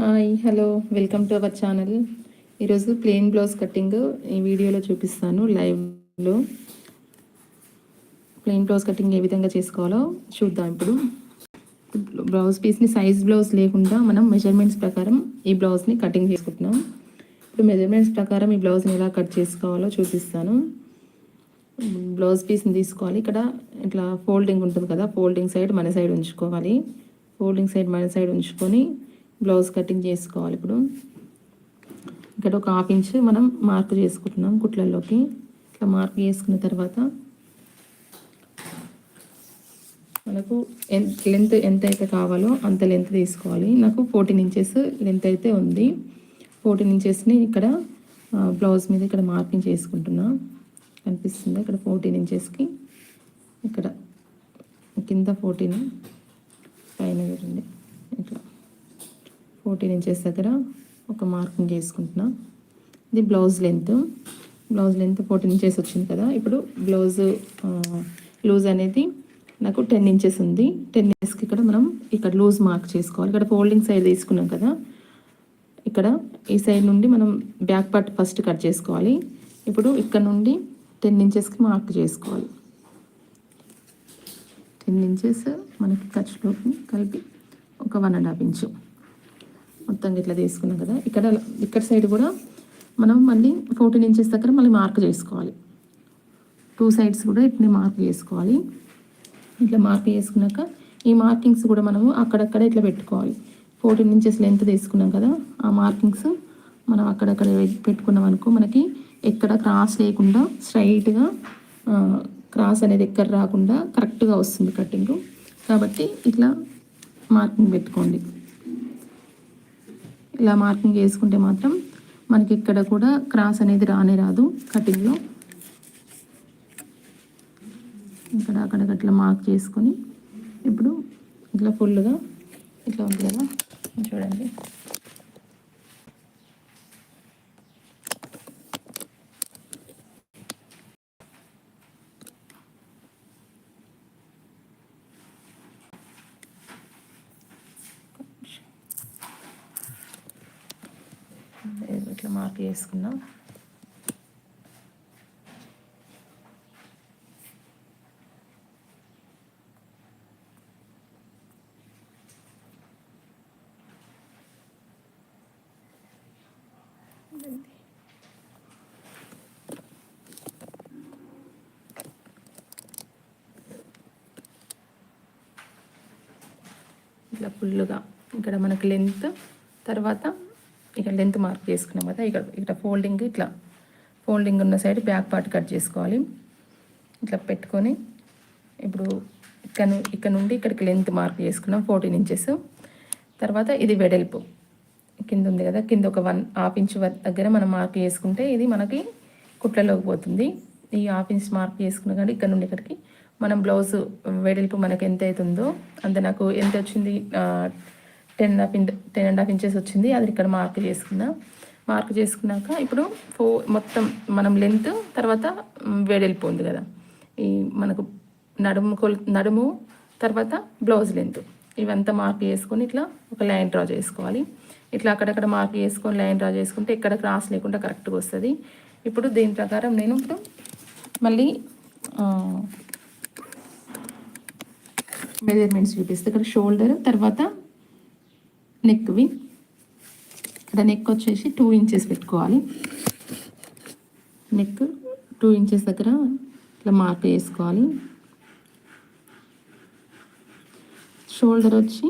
Hi hello welcome to our channel ఈరోజు plain blouse cutting ఈ వీడియోలో చూపిస్తాను లైవ్లో ప్లెయిన్ బ్లౌజ్ కటింగ్ ఏ విధంగా చేసుకోవాలో చూద్దాం ఇప్పుడు. బ్లౌజ్ పీస్ని సైజ్ బ్లౌజ్ లేకుండా మనం మెజర్మెంట్స్ ప్రకారం ఈ బ్లౌజ్ని కటింగ్ చేసుకుంటున్నాం. ఇప్పుడు మెజర్మెంట్స్ ప్రకారం ఈ బ్లౌజ్ని ఎలా కట్ చేసుకోవాలో చూపిస్తాను. బ్లౌజ్ పీస్ని తీసుకోవాలి. ఇక్కడ ఇట్లా ఫోల్డింగ్ ఉంటుంది కదా ఫోల్డింగ్ సైడ్ మన సైడ్ ఉంచుకోవాలి. ఫోల్డింగ్ సైడ్ మన సైడ్ ఉంచుకొని బ్లౌజ్ కటింగ్ చేసుకోవాలి ఇప్పుడు. ఇక్కడ ఒక హాఫ్ ఇంచ్ మనం మార్క్ చేసుకుంటున్నాం కుట్లల్లోకి. ఇట్లా మార్క్ చేసుకున్న తర్వాత మనకు లెంత్ ఎంత అయితే కావాలో అంత లెంత్ తీసుకోవాలి. నాకు ఫోర్టీన్ ఇంచెస్ లెంత్ అయితే ఉంది. ఫోర్టీన్ ఇంచెస్ని ఇక్కడ బ్లౌజ్ మీద ఇక్కడ మార్కింగ్ చేసుకుంటున్నా. కనిపిస్తుంది ఇక్కడ ఫోర్టీన్ ఇంచెస్కి. ఇక్కడ కింద ఫోర్టీన్ పైన చూడండి. ఇట్లా ఫోర్టీన్ ఇంచెస్ దగ్గర ఒక మార్కింగ్ చేసుకుంటున్నా. ఇది blouse length. Blouse length fourteen inches వచ్చింది కదా. ఇప్పుడు బ్లౌజ్ లూజ్ అనేది నాకు టెన్ ఇంచెస్ ఉంది. టెన్ ఇంచెస్కి ఇక్కడ మనం ఇక్కడ లూజ్ మార్క్ చేసుకోవాలి. ఇక్కడ ఫోల్డింగ్ సైడ్ తీసుకున్నాం కదా. ఇక్కడ ఈ సైడ్ నుండి మనం బ్యాక్ పార్ట్ ఫస్ట్ కట్ చేసుకోవాలి. ఇప్పుడు ఇక్కడ నుండి టెన్ ఇంచెస్కి మార్క్ చేసుకోవాలి. టెన్ ఇంచెస్ మనకి ఖర్చులోకి కలిపి ఒక వన్ అండ్ హాఫ్ ఇంచు. మొత్తం ఇట్లా తీసుకున్నాం కదా. ఇక్కడ ఇక్కడ సైడ్ కూడా మనం మళ్ళీ ఫోర్టీన్ ఇంచెస్ దగ్గర మళ్ళీ మార్క్ చేసుకోవాలి. టూ సైడ్స్ కూడా ఇట్లనే మార్క్ చేసుకోవాలి. ఇట్లా మార్క్ చేసుకున్నాక ఈ మార్కింగ్స్ కూడా మనము అక్కడక్కడ ఇట్లా పెట్టుకోవాలి. ఫోర్టీన్ ఇంచెస్ లెంత్ తీసుకున్నాం కదా ఆ మార్కింగ్స్ మనం అక్కడక్కడ పెట్టుకున్నాం అనుకో మనకి ఎక్కడ క్రాస్ లేకుండా స్ట్రైట్గా క్రాస్ అనేది ఎక్కడ రాకుండా కరెక్ట్గా వస్తుంది కటింగ్ కాబట్టి ఇట్లా మార్కింగ్ పెట్టుకోండి. ఇలా మార్కింగ్ చేసుకుంటే మాత్రం మనకి ఇక్కడ కూడా క్రాస్ అనేది రానే రాదు కటింగ్లో. ఇక్కడ అక్కడ అట్లా మార్క్ చేసుకొని ఇప్పుడు ఇట్లా ఫుల్గా ఇట్లా ఉంది కదా. చూడండి. ఇట్లా మార్క్ చేసుకున్నాం ఇట్లా ఫుల్గా ఇక్కడ మనకి లెంత్ తర్వాత ఇక్కడ లెంత్ మార్క్ చేసుకున్నాం కదా ఇక్కడ ఇక్కడ ఫోల్డింగ్ ఇట్లా ఫోల్డింగ్ ఉన్న సైడ్ బ్యాక్ పార్ట్ కట్ చేసుకోవాలి. ఇట్లా పెట్టుకొని ఇప్పుడు ఇక్కడ ఇక్కడ నుండి ఇక్కడికి లెంత్ మార్క్ చేసుకున్నాం ఫోర్టీన్ ఇంచెస్ తర్వాత ఇది వెడల్పు. కింద ఉంది కదా కింద ఒక వన్ హాఫ్ ఇంచ్ దగ్గర మనం మార్క్ చేసుకుంటే ఇది మనకి కుట్లలోకి పోతుంది. ఈ హాఫ్ ఇంచ్ మార్క్ చేసుకున్న కానీ ఇక్కడ నుండి ఇక్కడికి మనం బ్లౌజ్ వెడల్పు మనకు ఎంత అవుతుందో అంత నాకు ఎంత వచ్చింది ten half inch ten and half inches వచ్చింది. అది ఇక్కడ మార్క్ చేసుకుందాం. మార్క్ చేసుకున్నాక ఇప్పుడు ఫో మొత్తం మనం లెంత్ తర్వాత వెడల్పు ఉంది కదా. ఈ మనకు నడుము కొల్ నడుము తర్వాత బ్లౌజ్ లెంత్. ఇవంతా మార్క్ చేసుకొని ఇట్లా ఒక లైన్ డ్రా చేసుకోవాలి. ఇట్లా అక్కడక్కడ మార్క్ చేసుకొని లైన్ డ్రా చేసుకుంటే ఎక్కడ క్రాస్ లేకుండా కరెక్ట్గా వస్తుంది. ఇప్పుడు దీని ప్రకారం నేను ఇప్పుడు మళ్ళీ మెజర్మెంట్స్ చూపిస్తే. ఇక్కడ షోల్డర్ తర్వాత నెక్వి. ఇక్కడ నెక్ వచ్చేసి టూ ఇంచెస్ పెట్టుకోవాలి. నెక్ టూ ఇంచెస్ దగ్గర ఇట్లా మార్క్ చేసుకోవాలి షోల్డర్ వచ్చి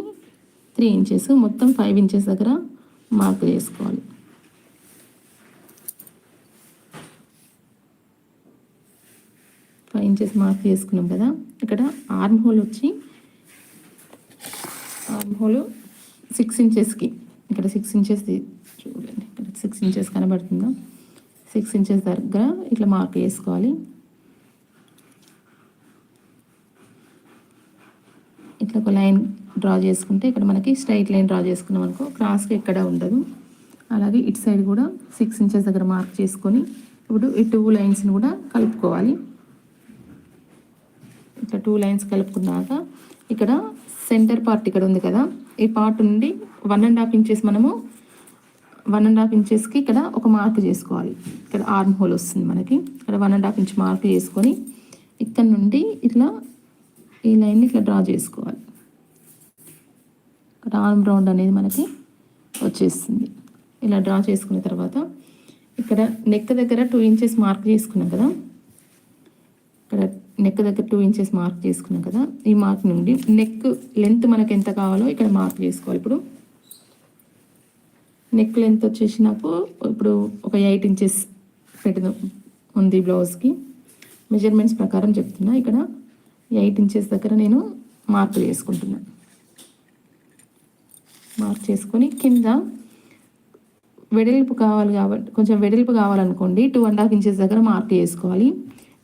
త్రీ ఇంచెస్ మొత్తం ఫైవ్ ఇంచెస్ దగ్గర మార్క్ వేసుకోవాలి. ఫైవ్ ఇంచెస్ మార్క్ చేసుకున్నాం కదా ఇక్కడ ఆర్మ్ హోల్ వచ్చి ఆర్మ్ హోల్ సిక్స్ ఇంచెస్కి. ఇక్కడ సిక్స్ ఇంచెస్ చూడండి ఇక్కడ సిక్స్ ఇంచెస్ కనబడుతుందా? సిక్స్ ఇంచెస్ దగ్గర ఇట్లా మార్క్ చేసుకోవాలి. ఇట్లా ఒక లైన్ డ్రా చేసుకుంటే ఇక్కడ మనకి స్ట్రైట్ లైన్ డ్రా చేసుకున్నాం అనుకో క్రాస్కి ఎక్కడ ఉండదు. అలాగే ఇటు సైడ్ కూడా సిక్స్ ఇంచెస్ దగ్గర మార్క్ చేసుకొని ఇప్పుడు ఈ టూ లైన్స్ని కూడా కలుపుకోవాలి. ఇట్లా టూ లైన్స్ కలుపుకున్నాక ఇక్కడ సెంటర్ పార్ట్ ఇక్కడ ఉంది కదా ఈ పార్ట్ నుండి వన్ అండ్ హాఫ్ ఇంచెస్ మనము వన్ అండ్ హాఫ్ ఇంచెస్కి ఇక్కడ ఒక మార్క్ చేసుకోవాలి. ఇక్కడ ఆర్మ్ హోల్ వస్తుంది మనకి. ఇక్కడ one and half inch mark చేసుకొని ఇక్కడ నుండి ఇట్లా ఈ లైన్ని ఇట్లా డ్రా చేసుకోవాలి. ఇక్కడ ఆర్మ్ రౌండ్ అనేది మనకి వచ్చేస్తుంది. ఇలా డ్రా చేసుకున్న తర్వాత ఇక్కడ నెక్ దగ్గర టూ ఇంచెస్ మార్క్ చేసుకున్నాం కదా. నెక్ దగ్గర టూ ఇంచెస్ మార్క్ చేసుకున్నాం కదా ఈ మార్క్ నుండి నెక్ లెంత్ మనకు ఎంత కావాలో ఇక్కడ మార్క్ చేసుకోవాలి. ఇప్పుడు నెక్ లెంత్ వచ్చేసి నాకు ఇప్పుడు ఒక ఎయిట్ ఇంచెస్ పెడదాం ఉంది బ్లౌజ్కి మెజర్మెంట్స్ ప్రకారం చెప్తున్నా ఇక్కడ ఎయిట్ ఇంచెస్ దగ్గర నేను మార్క్ చేసుకుంటున్నా. మార్క్ చేసుకొని కింద వెడల్పు కావాలి కాబట్టి కొంచెం వెడల్పు కావాలనుకోండి టూ అండ్ హాఫ్ ఇంచెస్ దగ్గర మార్క్ చేసుకోవాలి.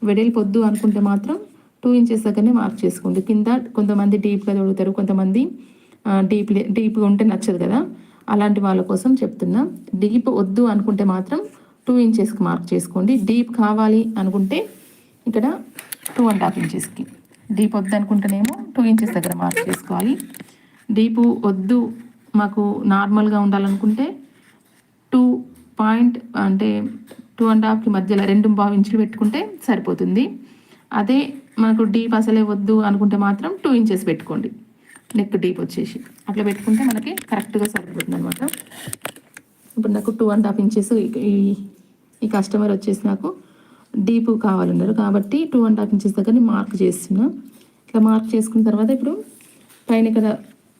వెడల్పొద్దు అనుకుంటే మాత్రం టూ ఇంచెస్ దగ్గరనే మార్క్ చేసుకోండి. కింద కొంతమంది డీప్గా తొడుగుతారు కొంతమంది డీప్ డీప్గా ఉంటే నచ్చదు కదా. అలాంటి వాళ్ళ కోసం చెప్తున్నా. డీప్ వద్దు అనుకుంటే మాత్రం టూ ఇంచెస్కి మార్క్ చేసుకోండి. డీప్ కావాలి అనుకుంటే ఇక్కడ టూ అండ్ హాఫ్ ఇంచెస్కి డీప్ వద్దు అనుకుంటేనేమో టూ ఇంచెస్ దగ్గర మార్క్ చేసుకోవాలి. డీప్ వద్దు మాకు నార్మల్గా ఉండాలనుకుంటే టూ పాయింట్ అంటే టూ అండ్ హాఫ్కి మధ్యలో రెండు బావు ఇంచులు పెట్టుకుంటే సరిపోతుంది. అదే మనకు డీప్ అసలే వద్దు అనుకుంటే మాత్రం టూ ఇంచెస్ పెట్టుకోండి. నెక్ డీప్ వచ్చేసి. అట్లా పెట్టుకుంటే మనకి కరెక్ట్గా సరిపోతుంది అనమాట ఇప్పుడు నాకు టూ అండ్ హాఫ్ ఇంచెస్ ఈ ఈ కస్టమర్ వచ్చేసి నాకు డీప్ కావాలన్నారు. కాబట్టి టూ అండ్ హాఫ్ ఇంచెస్ దగ్గర మార్క్ చేస్తున్నా. ఇట్లా మార్క్ చేసుకున్న తర్వాత ఇప్పుడు పైన ఇక్కడ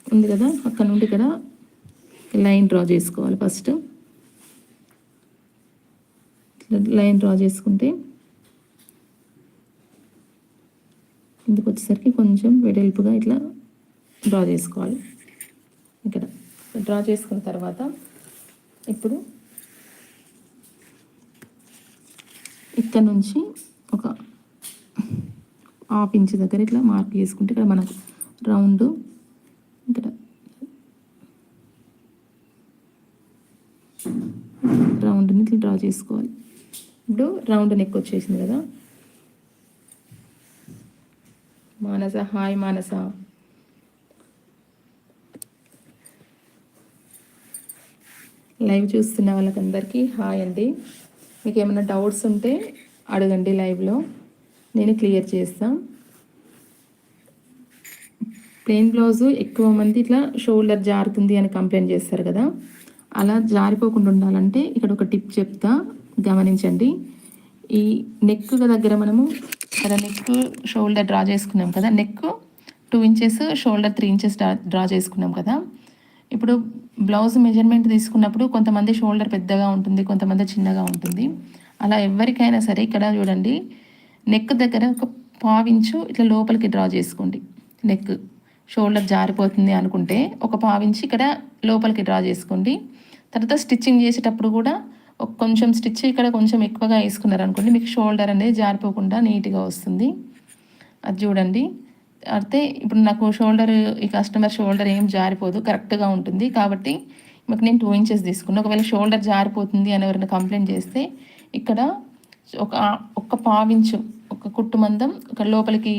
ఉంది కదా అక్కడ నుండి ఇక్కడ లైన్ డ్రా చేసుకోవాలి ఫస్ట్ లైన్ డ్రా చేసుకుంటే ఇందుకు వచ్చేసరికి కొంచెం వెడల్పుగా ఇట్లా డ్రా చేసుకోవాలి. ఇక్కడ డ్రా చేసుకున్న తర్వాత ఇప్పుడు ఇక్కడ నుంచి ఒక హాఫ్ ఇంచ్ దగ్గర ఇట్లా మార్క్ చేసుకుంటే ఇక్కడ మనకు రౌండ్ ఇక్కడ రౌండ్ని ఇట్లా డ్రా చేసుకోవాలి. ఇప్పుడు రౌండ్ నెక్ వచ్చేసింది కదా. మానస హాయ్ మానస. లైవ్ చూస్తున్న వాళ్ళకందరికీ హాయ్ అండి. మీకు ఏమైనా డౌట్స్ ఉంటే అడగండి లైవ్లో. నేను క్లియర్ చేస్తాను ప్లెయిన్ బ్లౌజు ఎక్కువ మంది ఇట్లా షోల్డర్ జారుతుంది అని కంప్లైంట్ చేస్తారు కదా. అలా జారిపోకుండా ఉండాలంటే ఇక్కడ ఒక టిప్ చెప్తా. గమనించండి. ఈ నెక్ దగ్గర మనము కదా నెక్ షోల్డర్ డ్రా చేసుకున్నాం కదా? Neck two inches shoulder three inches draw draw చేసుకున్నాం కదా? ఇప్పుడు బ్లౌజ్ మెజర్మెంట్ తీసుకున్నప్పుడు కొంతమంది షోల్డర్ పెద్దగా ఉంటుంది కొంతమంది చిన్నగా ఉంటుంది. అలా ఎవరికైనా సరే ఇక్కడ చూడండి నెక్ దగ్గర ఒక పావించు ఇట్లా లోపలికి డ్రా చేసుకోండి. నెక్ షోల్డర్ జారిపోతుంది అనుకుంటే ఒక పావించి ఇక్కడ లోపలికి డ్రా చేసుకోండి. తర్వాత స్టిచ్చింగ్ చేసేటప్పుడు కూడా కొంచెం స్టిచ్ ఇక్కడ కొంచెం ఎక్కువగా వేసుకున్నారు అనుకోండి మీకు షోల్డర్ అనేది జారిపోకుండా నీట్గా వస్తుంది. అది చూడండి. అయితే ఇప్పుడు నాకు షోల్డర్ ఈ కస్టమర్ షోల్డర్ ఏం జారిపోదు కరెక్ట్గా ఉంటుంది. కాబట్టి మాకు నేను టూ ఇంచెస్ తీసుకున్నా. ఒకవేళ షోల్డర్ జారిపోతుంది అని ఎవరైనా కంప్లైంట్ చేస్తే ఇక్కడ ఒక ఒక పావించు ఒక కుట్టు మందం ఒక లోపలికి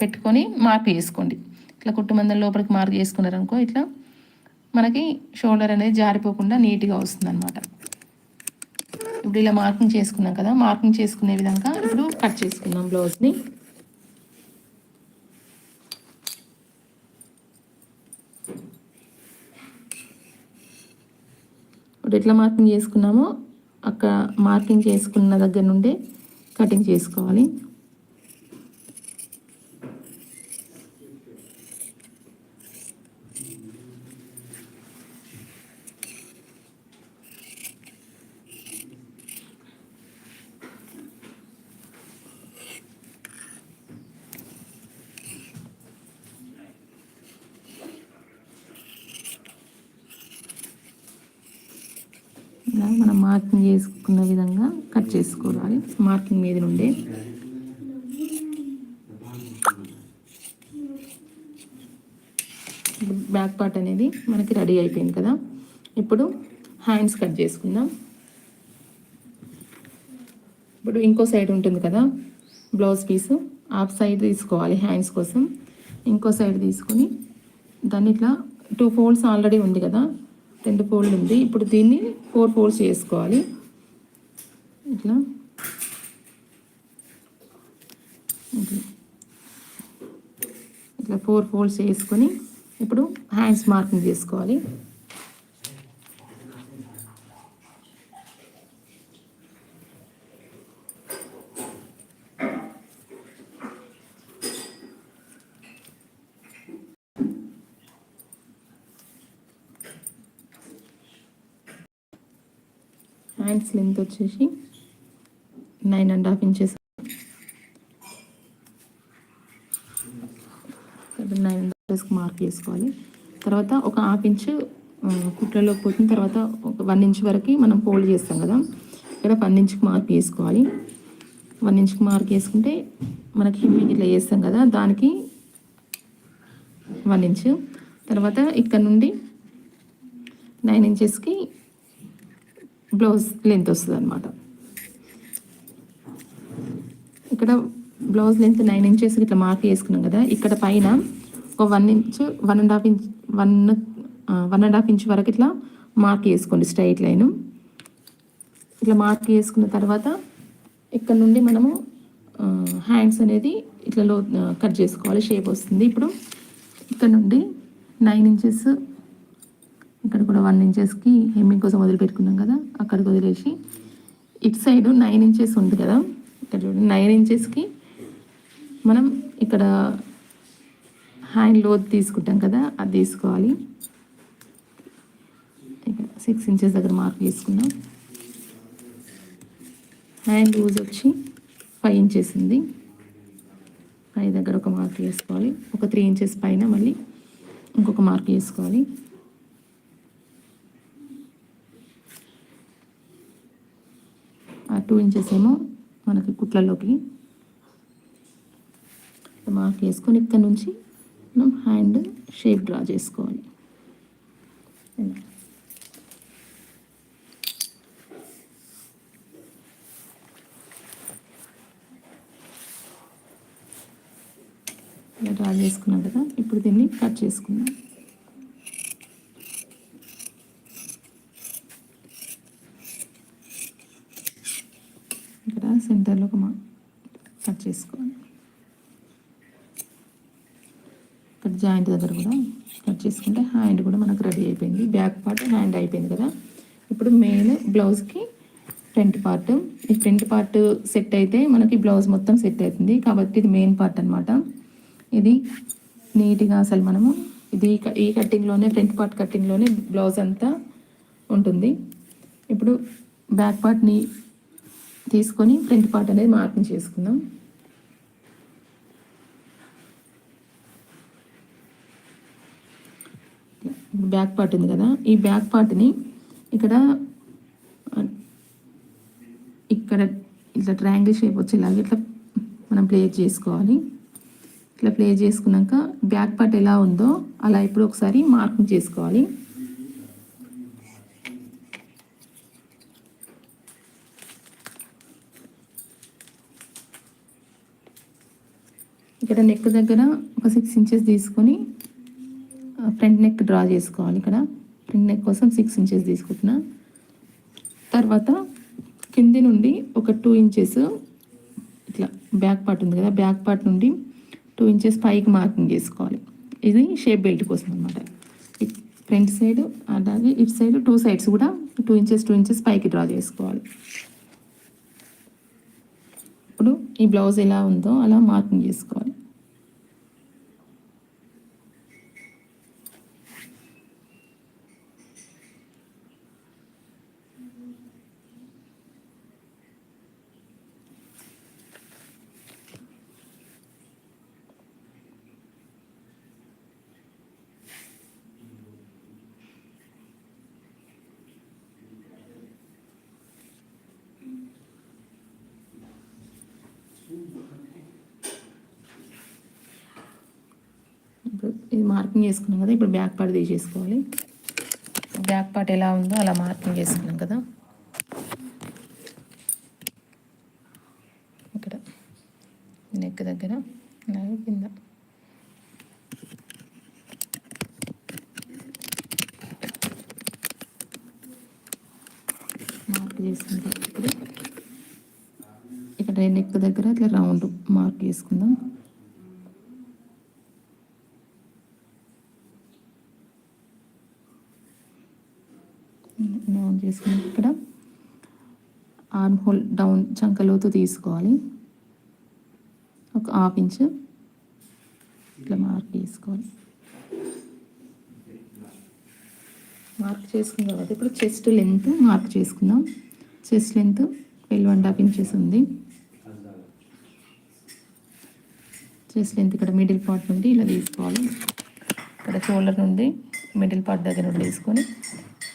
పెట్టుకొని మార్పు చేసుకోండి. ఇట్లా కుట్టు మందం లోపలికి మార్పు చేసుకున్నారనుకో ఇట్లా మనకి షోల్డర్ అనేది జారిపోకుండా నీట్గా వస్తుంది అనమాట ఇప్పుడు ఇలా మార్కింగ్ చేసుకున్నాం కదా మార్కింగ్ చేసుకునే విధంగా ఇప్పుడు కట్ చేసుకుందాం బ్లౌజ్ని. ఇప్పుడు ఎట్లా మార్కింగ్ చేసుకున్నామో అక్కడ మార్కింగ్ చేసుకున్న దగ్గర నుండే కటింగ్ చేసుకోవాలి. ఇలా మనం మార్కింగ్ చేసుకున్న విధంగా కట్ చేసుకోవాలి. మార్కింగ్ మీద నుండే. బ్యాక్ పార్ట్ అనేది మనకి రెడీ అయిపోయింది కదా. ఇప్పుడు హ్యాండ్స్ కట్ చేసుకుందాం. ఇప్పుడు ఇంకో సైడ్ ఉంటుంది కదా. Blouse piece. ఆఫ్ సైడ్ తీసుకోవాలి హ్యాండ్స్ కోసం. ఇంకో సైడ్ తీసుకొని దాన్ని ఇట్లా టూ ఫోల్డ్స్ ఆల్రెడీ ఉంది కదా. రెండు ఫోల్డ్ ఉంది. ఇప్పుడు దీన్ని ఫోర్ ఫోల్డ్స్ చేసుకోవాలి. ఇట్లా. ఇట్లా. ఇట్లా ఫోర్ ఫోల్డ్స్ వేసుకొని ఇప్పుడు హ్యాండ్స్ మార్కింగ్ చేసుకోవాలి హ్యాండ్స్ లెంత్ వచ్చేసి nine and half inches nine and half mark చేసుకోవాలి. తర్వాత ఒక హాఫ్ ఇంచ్ కుట్లలోకి పోసిన తర్వాత ఒక వన్ ఇంచ్ వరకు మనం ఫోల్డ్ చేస్తాం కదా. ఇక్కడ వన్ ఇంచ్కి మార్క్ చేసుకోవాలి. వన్ ఇంచ్కి మార్క్ వేసుకుంటే మనకి హిమ్మింగ్ ఇట్లా చేస్తాం కదా. దానికి వన్ ఇంచ్ తర్వాత ఇక్కడ నుండి నైన్ ఇంచెస్కి బ్లౌజ్ లెంత్ వస్తుంది అనమాట ఇక్కడ బ్లౌజ్ లెంత్ నైన్ ఇంచెస్ ఇట్లా మార్క్ చేసుకున్నాం కదా ఇక్కడ పైన ఒక one inch one and half inch one one and half inch వరకు ఇట్లా మార్క్ చేసుకోండి స్ట్రైట్ లైన్. ఇట్లా మార్క్ చేసుకున్న తర్వాత ఇక్కడ నుండి మనము హ్యాండ్స్ అనేది ఇట్లా లో కట్ చేసుకోవాలి షేప్ వస్తుంది. ఇప్పుడు ఇక్కడ నుండి నైన్ ఇంచెస్ ఇక్కడ కూడా వన్ ఇంచెస్కి హెమ్మింగ్ కోసం వదిలిపెట్టుకున్నాం కదా అక్కడికి వదిలేసి. ఇటు సైడ్ నైన్ ఇంచెస్ ఉంది కదా ఇక్కడ చూడండి నైన్ ఇంచెస్కి మనం ఇక్కడ హ్యాండ్ లోత్ తీసుకుంటాం కదా అది తీసుకోవాలి. ఇక్కడ సిక్స్ ఇంచెస్ దగ్గర మార్క్ తీసుకున్నాం. హ్యాండ్ లూజ్ వచ్చి ఫైవ్ ఇంచెస్ ఉంది. ఫైవ్ దగ్గర ఒక మార్క్ వేసుకోవాలి. ఒక త్రీ ఇంచెస్ పైన మళ్ళీ ఇంకొక మార్క్ వేసుకోవాలి. టూ ఇంచెస్ ఏమో మనకి కుట్లలోకి. మార్క్ వేసుకొని ఇక్కడ నుంచి మనం హ్యాండ్ షేప్ డ్రా చేసుకోవాలి. ఇలా. ఇలా డ్రా చేసుకున్నాం కదా ఇప్పుడు దీన్ని కట్ చేసుకుందాం ఇక్కడ సెంటర్లో ఒక మా కట్ చేసుకోవాలి ఇక్కడ జాయింట్ దగ్గర కూడా కట్ చేసుకుంటే హ్యాండ్ కూడా మనకు రెడీ అయిపోయింది. బ్యాక్ పార్ట్ హ్యాండ్ అయిపోయింది కదా. ఇప్పుడు మెయిన్ బ్లౌజ్కి ఫ్రంట్ పార్ట్. ఈ ఫ్రంట్ పార్ట్ సెట్ అయితే మనకి బ్లౌజ్ మొత్తం సెట్ అవుతుంది. కాబట్టి ఇది మెయిన్ పార్ట్ అనమాట ఇది నీట్గా అసలు మనము ఇది ఈ క- ఈ కట్టింగ్లోనే ఫ్రంట్ పార్ట్ కట్టింగ్లోనే బ్లౌజ్ అంతా ఉంటుంది. ఇప్పుడు బ్యాక్ పార్ట్ని తీసుకొని ఫ్రంట్ పార్ట్ అనేది మార్కింగ్ చేసుకుందాం. బ్యాక్ పార్ట్ ఉంది కదా. ఈ బ్యాక్ పార్ట్ని ఇక్కడ ఇక్కడ ఇట్లా ట్రయాంగిల్ షేప్ వచ్చేలాగా ఇట్లా మనం ప్లే చేసుకోవాలి. ఇట్లా ప్లే చేసుకున్నాక బ్యాక్ పార్ట్ ఎలా ఉందో అలా ఇప్పుడు ఒకసారి మార్కింగ్ చేసుకోవాలి. ఇక్కడ నెక్ దగ్గర ఒక సిక్స్ ఇంచెస్ తీసుకొని ఫ్రంట్ నెక్ డ్రా చేసుకోవాలి ఇక్కడ. ఫ్రంట్ నెక్ కోసం సిక్స్ ఇంచెస్ తీసుకుంటున్నా. తర్వాత కింది నుండి ఒక టూ ఇంచెస్ ఇట్లా బ్యాక్ పార్ట్ ఉంది కదా బ్యాక్ పార్ట్ నుండి టూ ఇంచెస్ పైకి మార్కింగ్ చేసుకోవాలి. ఇది షేప్ బెల్ట్ కోసం అనమాట ఫ్రంట్ సైడ్ అలాగే ఇటు సైడ్ టూ సైడ్స్ కూడా టూ ఇంచెస్ టూ ఇంచెస్ పైకి డ్రా చేసుకోవాలి. ఇప్పుడు ఈ బ్లౌజ్ ఎలా ఉందో అలా మార్కింగ్ చేసుకోవాలి. ఇప్పుడు ఇది మార్కింగ్ చేసుకున్నాం కదా ఇప్పుడు బ్యాక్ పార్ట్ తీసేసుకోవాలి. బ్యాక్ పార్ట్ ఎలా ఉందో అలా మార్కింగ్ చేసుకున్నాం కదా. ఇక్కడ నెక్ దగ్గర అలాగే కింద. మార్క్ చేసుకుంటాం ఇక్కడ నెక్ దగ్గర ఇట్లా రౌండ్ మార్క్ చేసుకుందాం. డౌన్ ఇక్కడ ఆర్మ్ హోల్ డౌన్ చంకలోతు తీసుకోవాలి. ఒక హాఫ్ ఇంచ్ ఇట్లా మార్క్ చేసుకోవాలి. మార్క్ చేసుకున్న తర్వాత ఇప్పుడు చెస్ట్ లెంత్ మార్క్ చేసుకుందాం. Chest length twelve and half inches ఉంది. చెస్ట్ లెంత్ ఇక్కడ మిడిల్ పార్ట్ నుండి ఇలా తీసుకోవాలి. ఇక్కడ షోల్డర్ నుండి మిడిల్ పార్ట్ దగ్గర నుండి తీసుకొని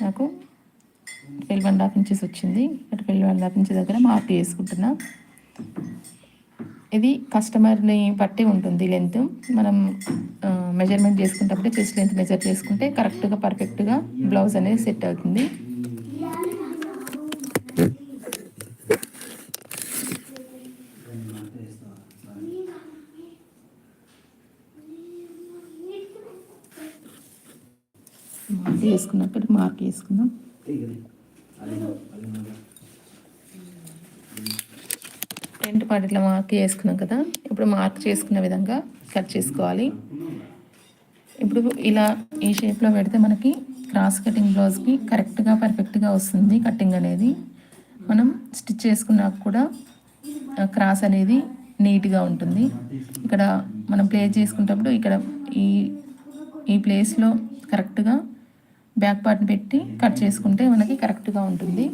నాకు ట్వెల్వ్ అండ్ హాఫ్ ఇంచెస్ వచ్చింది. ఇక్కడ ట్వెల్వ్ అండ్ హాఫ్ ఇంచెస్ దగ్గర మార్క్ చేసుకుంటున్నా. ఇది కస్టమర్ని బట్టి ఉంటుంది లెంత్. మనం మెజర్మెంట్ చేసుకునేటప్పుడే చెస్ట్ లెంత్ మెజర్ చేసుకుంటే కరెక్ట్గా పర్ఫెక్ట్గా బ్లౌజ్ అనేది సెట్ అవుతుంది. మార్క్ చేసుకున్నప్పుడు మార్క్ వేసుకున్నాం రెండు పార్ట్ ఇట్లా మార్క్ చేసుకున్నాం కదా. ఇప్పుడు మార్క్ చేసుకున్న విధంగా కట్ చేసుకోవాలి. ఇప్పుడు ఇలా ఈ షేప్లో పెడితే మనకి క్రాస్ కటింగ్ బ్లౌజ్కి కరెక్ట్గా పర్ఫెక్ట్గా వస్తుంది కటింగ్ అనేది. మనం స్టిచ్ చేసుకున్నాక కూడా క్రాస్ అనేది నీట్గా ఉంటుంది. ఇక్కడ మనం ప్లేస్ చేసుకునేటప్పుడు ఇక్కడ ఈ ఈ ప్లేస్లో కరెక్ట్గా బ్యాక్ పార్ట్ని పెట్టి కట్ చేసుకుంటే మనకి కరెక్ట్గా ఉంటుంది.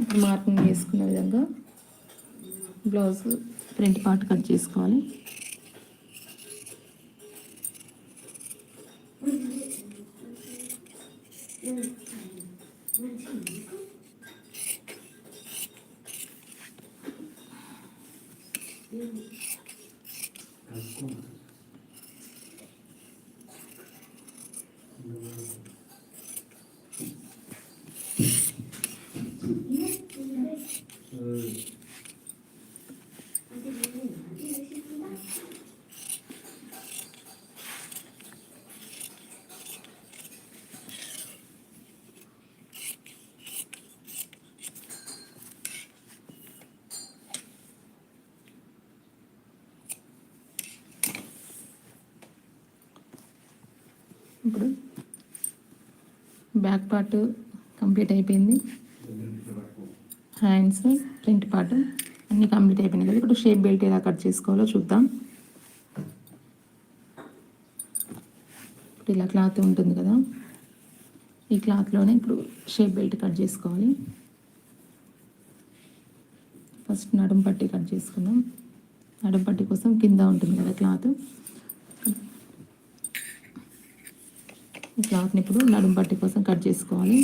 ఇప్పుడు మార్కింగ్ చేసుకున్న విధంగా బ్లౌజ్ ఫ్రంట్ పార్ట్ కట్ చేసుకోవాలి. ఇప్పుడు బ్యాక్ పార్ట్ కంప్లీట్ అయిపోయింది. హ్యాండ్స్ ఫ్రంట్ పార్ట్ అన్నీ కంప్లీట్ అయిపోయినాయి కదా. ఇప్పుడు షేప్ బెల్ట్ ఎలా కట్ చేసుకోవాలో చూద్దాం. ఇప్పుడు ఇలా క్లాత్ ఉంటుంది కదా. ఈ క్లాత్లోనే ఇప్పుడు షేప్ బెల్ట్ కట్ చేసుకోవాలి. ఫస్ట్ నడుం పట్టి కట్ చేసుకుందాం. నడుం పట్టి కోసం కింద ఉంటుంది కదా క్లాత్ క్లాత్ని ఇప్పుడు నడుం పట్టి కోసం కట్ చేసుకోవాలి.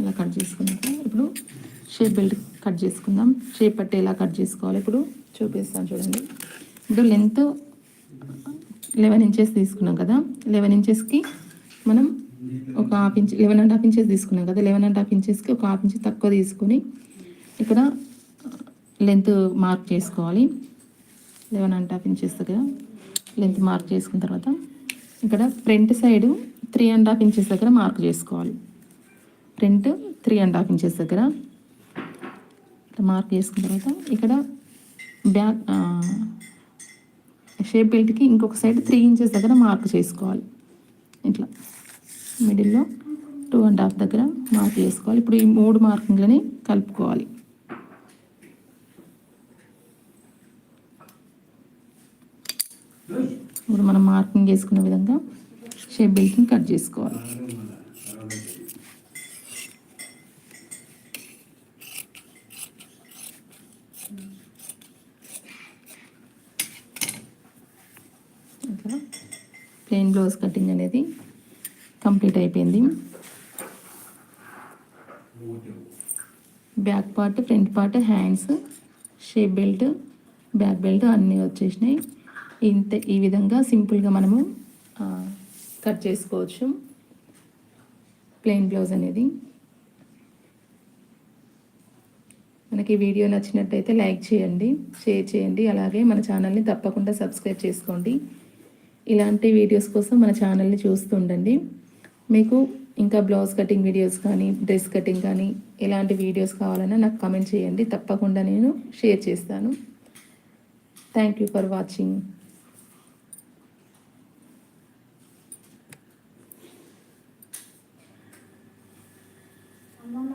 ఇలా కట్ చేసుకున్నాక ఇప్పుడు షేప్ బెల్ట్ కట్ చేసుకుందాం. షేప్ పట్టి ఎలా కట్ చేసుకోవాలి. ఇప్పుడు చూపిస్తాను చూడండి. ఇప్పుడు లెంత్ లెవెన్ ఇంచెస్ తీసుకున్నాం కదా. లెవెన్ ఇంచెస్కి మనం ఒక half inch eleven and half inches తీసుకున్నాం కదా. లెవెన్ అండ్ హాఫ్ ఇంచెస్కి ఒక హాఫ్ ఇంచ్ తక్కువ తీసుకొని ఇక్కడ లెంత్ మార్క్ చేసుకోవాలి. లెవెన్ అండ్ హాఫ్ ఇంచెస్ దగ్గర లెంత్ మార్క్ చేసుకున్న తర్వాత ఇక్కడ front side three and half inches దగ్గర మార్క్ చేసుకోవాలి. Front three and half inches దగ్గర మార్క్ చేసుకున్న తర్వాత ఇక్కడ బ్యాక్ షేప్ బెల్ట్కి ఇంకొక సైడ్ త్రీ ఇంచెస్ దగ్గర మార్క్ చేసుకోవాలి. ఇట్లా మిడిల్లో టూ అండ్ హాఫ్ దగ్గర మార్క్ చేసుకోవాలి. ఇప్పుడు ఈ మూడు మార్కింగ్లని కలుపుకోవాలి ఇప్పుడు మనం మార్కింగ్ చేసుకున్న విధంగా షేప్ బెల్ట్ని కట్ చేసుకోవాలి. ఇట్లా ప్లెయిన్ బ్లౌజ్ కటింగ్ అనేది కంప్లీట్ అయిపోయింది. Back part front part hands shape belt back belt అన్నీ వచ్చేసినాయి. ఇంత ఈ విధంగా సింపుల్గా మనము కట్ చేసుకోవచ్చు. ప్లెయిన్ బ్లౌజ్ అనేది. మనకి వీడియో నచ్చినట్టయితే లైక్ చేయండి షేర్ చేయండి అలాగే మన ఛానల్ని తప్పకుండా సబ్స్క్రైబ్ చేసుకోండి. ఇలాంటి వీడియోస్ కోసం మన ఛానల్ని చూస్తూ ఉండండి. మీకు ఇంకా బ్లౌజ్ కటింగ్ వీడియోస్ కానీ డ్రెస్ కటింగ్ కానీ ఎలాంటి వీడియోస్ కావాలన్నా నాకు కమెంట్ చేయండి. తప్పకుండా నేను షేర్ చేస్తాను. Thank you for watching